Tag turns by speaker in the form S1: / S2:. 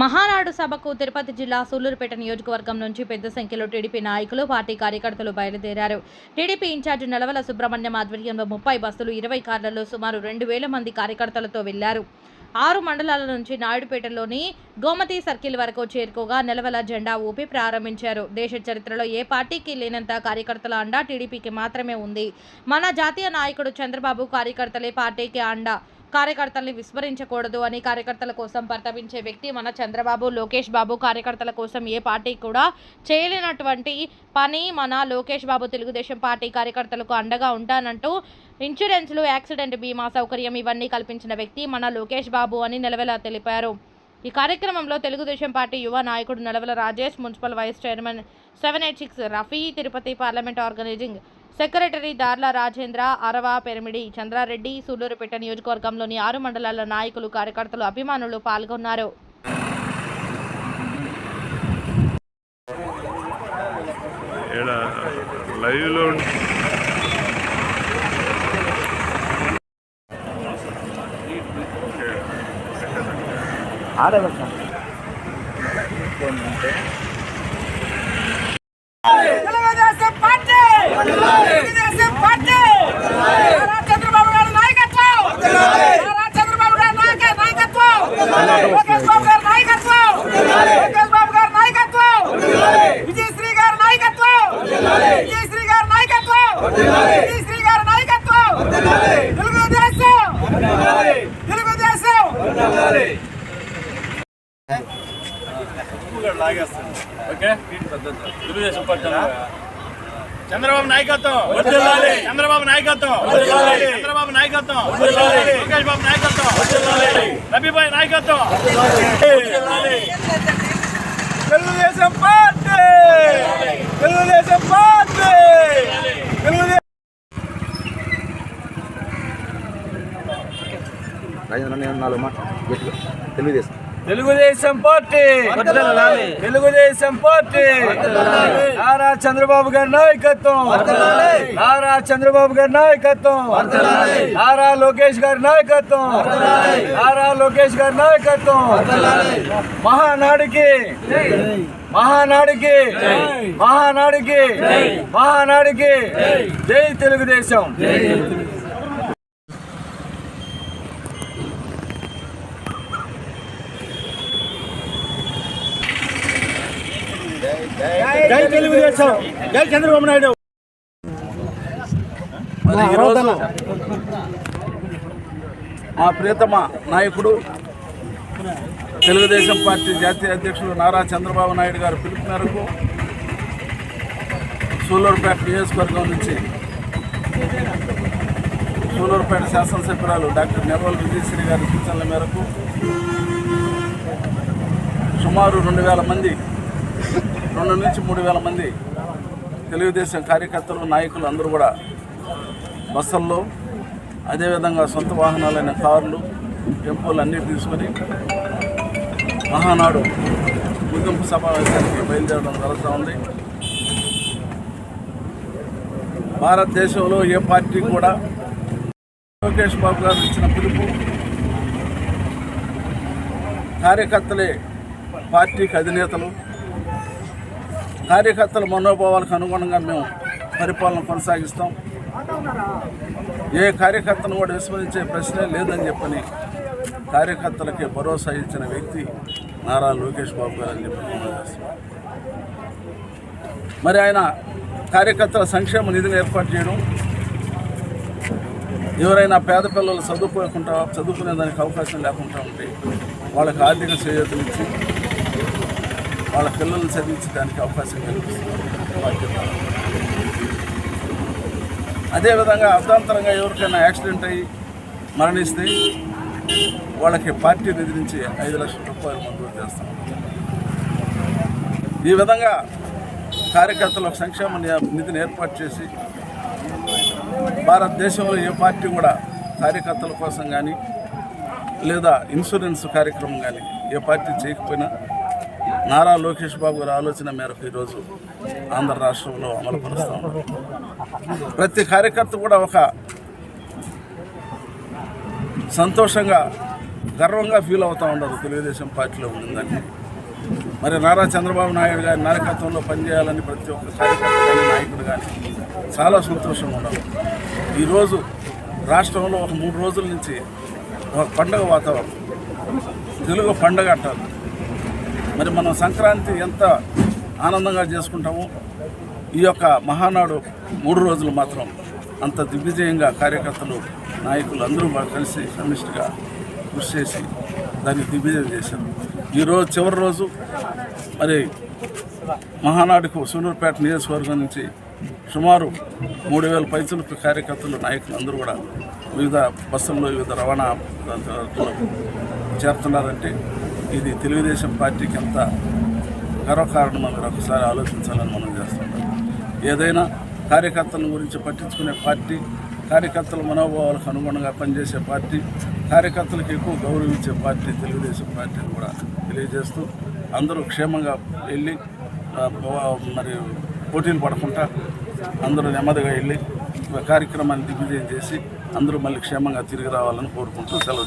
S1: మహానాడు సభకు తిరుపతి జిల్లా సూళ్ళూరుపేట నియోజకవర్గం నుంచి పెద్ద సంఖ్యలో టీడీపీ నాయకులు పార్టీ కార్యకర్తలు బయలుదేరారు. టీడీపీ ఇన్ఛార్జి నలవల సుబ్రహ్మణ్యం ఆధ్వర్యంలో ముప్పై బస్సులు ఇరవై కార్లలో సుమారు రెండు వేల మంది కార్యకర్తలతో వెళ్ళారు. ఆరు మండలాల నుంచి నాయుడుపేటలోని గోమతి సర్కిల్ వరకు చేరుకోగా నెలవల జెండా ఊపి ప్రారంభించారు. దేశ చరిత్రలో ఏ పార్టీకి లేనంత కార్యకర్తల అండా టీడీపీకి మాత్రమే ఉంది. మన జాతీయ నాయకుడు చంద్రబాబు కార్యకర్తలే పార్టీకి అండా. కార్యకర్తల్ని విస్మరించకూడదు అని కార్యకర్తల కోసం పరితపించే వ్యక్తి మన చంద్రబాబు లోకేష్ బాబు. కార్యకర్తల కోసం ఏ పార్టీ కూడా చేయలేనటువంటి పని మన లోకేష్ బాబు. తెలుగుదేశం పార్టీ కార్యకర్తలకు అండగా ఉంటానంటూ ఇన్సూరెన్స్లు యాక్సిడెంట్ బీమా సౌకర్యం ఇవన్నీ కల్పించిన వ్యక్తి మన లోకేష్ బాబు అని నిలవెలా తెలిపారు. ఈ కార్యక్రమంలో తెలుగుదేశం పార్టీ యువ నాయకుడు Nalavala Rajesh municipal vice chairman seven eight six Rafi Tirupati parliament organising secretary Darla Rajendra అరవ పెరిమిడి చంద్రారెడ్డి సూలూరుపేట నియోజకవర్గంలోని ఆరు మండలాల నాయకులు కార్యకర్తలు అభిమానులు పాల్గొన్నారు.
S2: లైవ్లో
S3: తెలుగుదేశం పార్టీ తెలుగుదేశం పార్టీ నారా చంద్రబాబు గారి నాయకత్వం నారా చంద్రబాబు గారి నాయక- నాయకత్వం లోకేష్ బాబు గారి నాయకత్వం లోకేష్ బాబు గారి నాయకత్వం విజయశ్రీ గారి నాయకత్వం విజయశ్రీ గారి నాయకత్వం విజయశ్రీ గారి నాయకత్వం తెలుగుదేశం తెలుగుదేశం
S4: తెలుగుదేశం పార్టీ
S5: చంద్రబాబు నాయకత్వం. చంద్రబాబు నాయకత్వం. చంద్రబాబు నాయకత్వం. లోకేష్ బాబు నాయకత్వం.
S4: వర్ధిల్లాలి.
S5: రబీబాయ్ నాయకత్వం. తెలుగుదేశం పార్టీ. తెలుగుదేశం పార్టీ. తెలుగుదేశం
S6: రాజేంద్ర నేను నాలుగు మాట. తెలుగుదేశం.
S5: తెలుగుదేశం పార్టీ. తెలుగుదేశం పార్టీ. నారా చంద్రబాబు గారి నాయకత్వం. నారా చంద్రబాబు గారి నాయకత్వం. నారా లోకేష్ గారి నాయకత్వం. నారా లోకేష్ గారి నాయకత్వం. మహానాడికి. మహానాడికి. మహానాడికి. మహానాడికి. జై తెలుగుదేశం. జై తెలుగుదేశం. జై చంద్రబాబు నాయుడు.
S6: మా ప్రియతమ నాయకుడు తెలుగుదేశం పార్టీ జాతీయ అధ్యక్షులు నారా చంద్రబాబు నాయుడు గారు పిలుపు మేరకు సూలూరుపేట నియోజకవర్గం నుంచి సూలూరుపేట శాసనసభ్యురాలు డాక్టర్ నెర్వల్ విజయశ్రీ గారి సూచనల మేరకు సుమారు రెండు వేల మంది రెండు నుంచి మూడు వేల మంది తెలుగుదేశం కార్యకర్తలు నాయకులు అందరూ కూడా బస్సుల్లో అదేవిధంగా సొంత వాహనాలైన కార్లు టెంపోలు అన్నీ తీసుకొని మహానాడు ముగింపు సమావేశానికి బయలుదేరడం జరుగుతూ ఉంది. భారతదేశంలో ఏ పార్టీ కూడా లోకేష్ బాబు గారు ఇచ్చిన పిలుపు కార్యకర్తలే పార్టీకి అధినేతలు. కార్యకర్తల మనోభావాలకు అనుగుణంగా మేము పరిపాలన కొనసాగిస్తాం. ఏ కార్యకర్తను కూడా విస్మరించే ప్రశ్నే లేదని చెప్పని కార్యకర్తలకి భరోసా ఇచ్చిన వ్యక్తి నారా లోకేష్ బాబు గారు అని చెప్పి మరి ఆయన కార్యకర్తల సంక్షేమ నిధిని ఏర్పాటు చేయడం ఎవరైనా పేద పిల్లలు చదువుకోకుండా చదువుకునే దానికి అవకాశం లేకుండా ఉంటే వాళ్ళకి ఆర్థిక చేయూతనిచ్చి వాళ్ళ పిల్లల్ని చదివించడానికి అవకాశం కల్పిస్తున్నారు. అదేవిధంగా అర్థాంతరంగా ఎవరికైనా యాక్సిడెంట్ అయ్యి మరణిస్తే వాళ్ళకి పార్టీ నిధి నుంచి ఐదు లక్షల రూపాయలు మంజూరు చేస్తాం. ఈ విధంగా కార్యకర్తలకు సంక్షేమ నిధిని ఏర్పాటు చేసి భారతదేశంలో ఏ పార్టీ కూడా కార్యకర్తల కోసం కానీ లేదా ఇన్సూరెన్స్ కార్యక్రమం కానీ ఏ పార్టీ చేయకపోయినా నారా లోకేష్ బాబు గారి ఆలోచన మేరకు ఈరోజు ఆంధ్ర రాష్ట్రంలో అమలు ఉన్నారు ప్రతి కార్యకర్త కూడా ఒక సంతోషంగా గర్వంగా ఫీల్ అవుతూ ఉన్నారు. తెలుగుదేశం పార్టీలో ఉండిందని మరి నారా చంద్రబాబు నాయుడు గారి నాయకత్వంలో పనిచేయాలని ప్రతి ఒక్క కార్యకర్త కానీ నాయకుడు కానీ చాలా సంతోషంగా ఉన్నారు. ఈరోజు రాష్ట్రంలో ఒక మూడు రోజుల నుంచి ఒక పండగ వాతావరణం. తెలుగు పండగ అంటారు. మరి మనం సంక్రాంతి ఎంత ఆనందంగా చేసుకుంటామో ఈ యొక్క మహానాడు మూడు రోజులు మాత్రం అంత దిగ్విజయంగా కార్యకర్తలు నాయకులు అందరూ కలిసి సమిష్టిగా కృషి చేసి దాన్ని దిగ్విజయం చేశారు. ఈరోజు చివరి రోజు మరి మహానాడుకు సూనూరుపేట నియోజకవర్గం నుంచి సుమారు మూడు వేల పైసలకు కార్యకర్తలు నాయకులు అందరూ కూడా వివిధ బస్సుల్లో వివిధ రవాణా చేరుతున్నారంటే ఇది తెలుగుదేశం పార్టీకి ఎంత గర్వకారణం మీరు ఒకసారి ఆలోచించాలని మనం చేస్తున్నాం ఏదైనా కార్యకర్తల గురించి పట్టించుకునే పార్టీ కార్యకర్తల మనోభావాలకు అనుగుణంగా పనిచేసే పార్టీ కార్యకర్తలకు ఎక్కువ గౌరవించే పార్టీ తెలుగుదేశం పార్టీ అని కూడా తెలియజేస్తూ అందరూ క్షేమంగా వెళ్ళి మరి పోటీలు పడకుండా అందరూ నెమ్మదిగా వెళ్ళి కార్యక్రమాన్ని దిగ్విజయం చేసి అందరూ మళ్ళీ క్షేమంగా తిరిగి రావాలని కోరుకుంటూ సెలవు